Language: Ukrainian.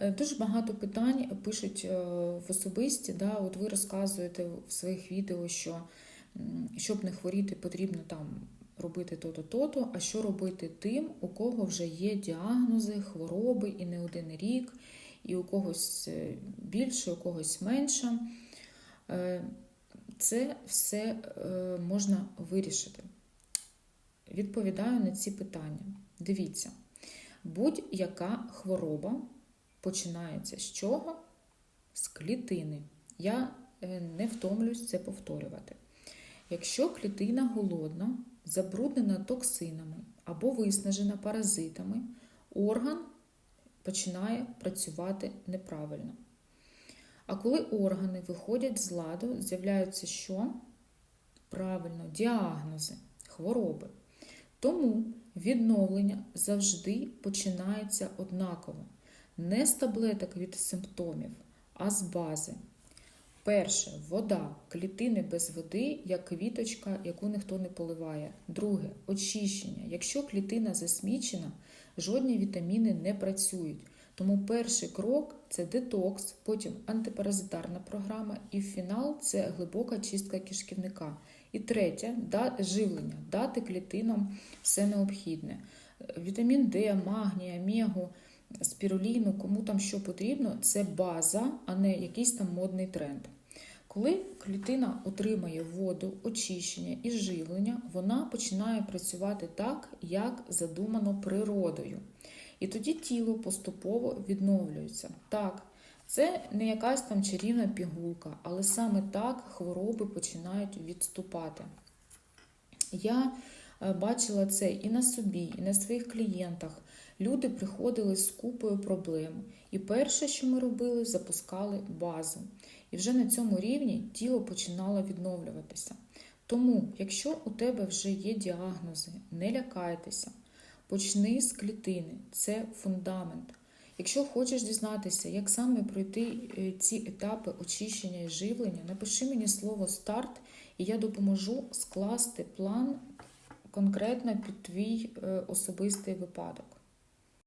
Е, Дуже багато питань пишуть е, в особисті. Да, от ви розказуєте в своїх відео, що щоб не хворіти, потрібно там робити то-то, то-то, а що робити тим, у кого вже є діагнози, хвороби і не один рік, і у когось е, більше, у когось менше. Це все можна вирішити. Відповідаю на ці питання. Дивіться, будь-яка хвороба починається з чого? З клітини. Я е, не втомлюсь це повторювати. Якщо клітина голодна, забруднена токсинами або виснажена паразитами, орган починає працювати неправильно. А коли органи виходять з ладу, з'являються що? Правильно, діагнози, хвороби. Тому відновлення завжди починається однаково. Не з таблеток від симптомів, а з бази. Перше вода. Клітини без води, як квіточка, яку ніхто не поливає. Друге очищення. Якщо клітина засмічена, жодні вітаміни не працюють. Тому перший крок це детокс, потім антипаразитарна програма, і фінал це глибока чистка кишківника. І третє живлення, дати клітинам все необхідне. Вітамін Д, магній, омегу, спіруліну, кому там що потрібно, це база, а не якийсь там модний тренд. Коли клітина отримає воду, очищення і живлення, вона починає працювати так, як задумано природою. І тоді тіло поступово відновлюється. Так, це не якась там чарівна пігулка, але саме так хвороби починають відступати. Я бачила це і на собі, і на своїх клієнтах. Люди приходили з купою проблем. І перше, що ми робили, запускали базу. І вже на цьому рівні тіло починало відновлюватися. Тому, якщо у тебе вже є діагнози, не лякайтеся, почни з клітини, це фундамент. Якщо хочеш дізнатися, як саме пройти е, ці етапи очищення і живлення, напиши мені слово старт, і я допоможу скласти план конкретно під твій е, особистий випадок.